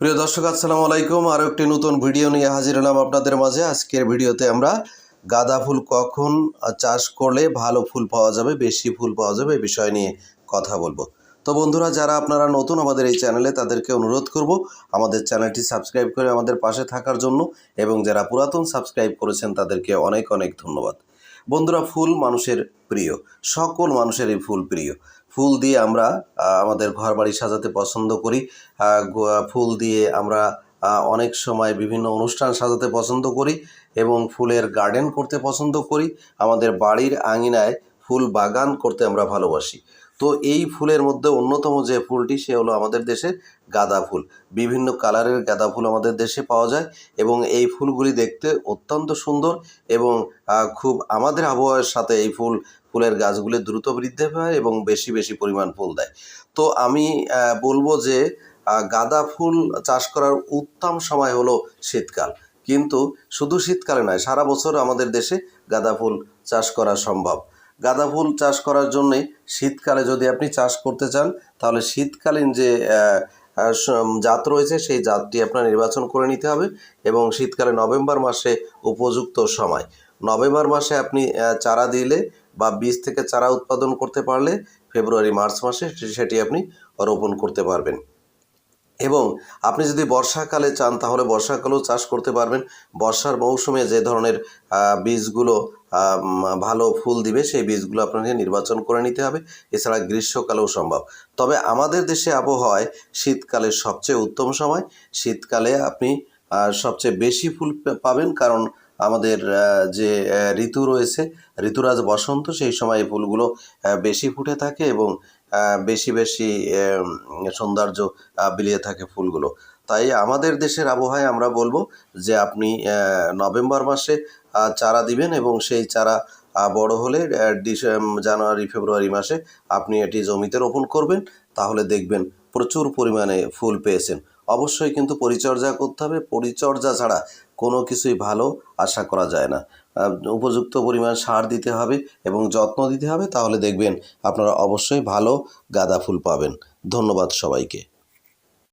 প্রিয় দর্শক, আসসালামু আলাইকুম। আরও একটি নতুন ভিডিও নিয়ে হাজির হলাম আপনাদের মাঝে। আজকের ভিডিওতে আমরা গাঁদা ফুল কখন চাষ করলে ভালো ফুল পাওয়া যাবে, বেশি ফুল পাওয়া যাবে, এই বিষয় নিয়ে কথা বলব। তো বন্ধুরা, যারা আপনারা নতুন আমাদের এই চ্যানেলে, তাদেরকে অনুরোধ করব আমাদের চ্যানেলটি সাবস্ক্রাইব করে আমাদের পাশে থাকার জন্য এবং যারা পুরাতন সাবস্ক্রাইব করেছেন, তাদেরকে অনেক অনেক ধন্যবাদ। বন্ধুরা, ফুল মানুষের প্রিয়, সকল মানুষেরই ফুল প্রিয়। ফুল দিয়ে আমরা আমাদের ঘর বাড়ি সাজাতে পছন্দ করি। ফুল দিয়ে আমরা অনেক সময় বিভিন্ন অনুষ্ঠান সাজাতে পছন্দ করি এবং ফুলের গার্ডেন করতে পছন্দ করি। আমাদের বাড়ির আঙিনায় ফুল বাগান করতে আমরা ভালোবাসি। তো এই ফুলের মধ্যে অন্যতম যে ফুলটি, সে হলো আমাদের দেশের গাঁদা ফুল। বিভিন্ন কালারের গাঁদা ফুল আমাদের দেশে পাওয়া যায় এবং এই ফুলগুলি দেখতে অত্যন্ত সুন্দর এবং খুব আমাদের আবহাওয়ার সাথে এই ফুল ফুলের গাছগুলি দ্রুত বৃদ্ধি পায় এবং বেশি বেশি পরিমাণ ফুল দেয়। তো আমি বলব যে গাঁদা ফুল চাষ করার উত্তম সময় হলো শীতকাল। কিন্তু শুধু শীতকালে নয়, সারা বছর আমাদের দেশে গাঁদা ফুল চাষ করা সম্ভব। গাঁদা ফুল চাষ করার জন্যে শীতকালে যদি আপনি চাষ করতে চান, তাহলে শীতকালীন যে জাত রয়েছে, সেই জাতটি আপনার নির্বাচন করে নিতে হবে এবং শীতকালে নভেম্বর মাসে উপযুক্ত সময়। নভেম্বর মাসে আপনি চারা দিলে বা বীজ থেকে চারা উৎপাদন করতে পারলে ফেব্রুয়ারি, মার্চ মাসে সেটি আপনি রোপণ করতে পারবেন। এবং আপনি যদি বর্ষাকালে চান, তাহলে বর্ষাকালেও চাষ করতে পারবেন। বর্ষার মৌসুমে যে ধরনের বীজগুলো ভালো ফুল দিবে, সেই বীজগুলো আপনাকে নির্বাচন করে নিতে হবে। এছাড়া গ্রীষ্মকালেও সম্ভব। তবে আমাদের দেশে আবহাওয়ায় শীতকালের সবচেয়ে উত্তম সময়, শীতকালে আপনি সবচেয়ে বেশি ফুল পাবেন। কারণ আমাদের যে ঋতু রয়েছে, ঋতুরাজ বসন্ত, সেই সময় ফুলগুলো বেশি ফুটে থাকে এবং বেশি বেশি সৌন্দর্য বিলিয়ে থাকে ফুলগুলো। তাই আমাদের দেশের আবহাওয়ায় আমরা বলব যে, আপনি নভেম্বর মাসে চারা দিবেন এবং সেই চারা বড় হলে জানুয়ারি, ফেব্রুয়ারি মাসে আপনি এটি জমিতে রোপণ করবেন। তাহলে দেখবেন প্রচুর পরিমাণে ফুল পেয়েছেন। অবশ্যই কিন্তু পরিচর্যা করতে হবে। পরিচর্যা ছাড়া কোনো কিছুই ভালো আশা করা যায় না। উপযুক্ত পরিমাণ সার দিতে হবে এবং যত্ন দিতে হবে, তাহলে দেখবেন আপনারা অবশ্যই ভালো গাঁদা ফুল পাবেন। ধন্যবাদ সবাইকে।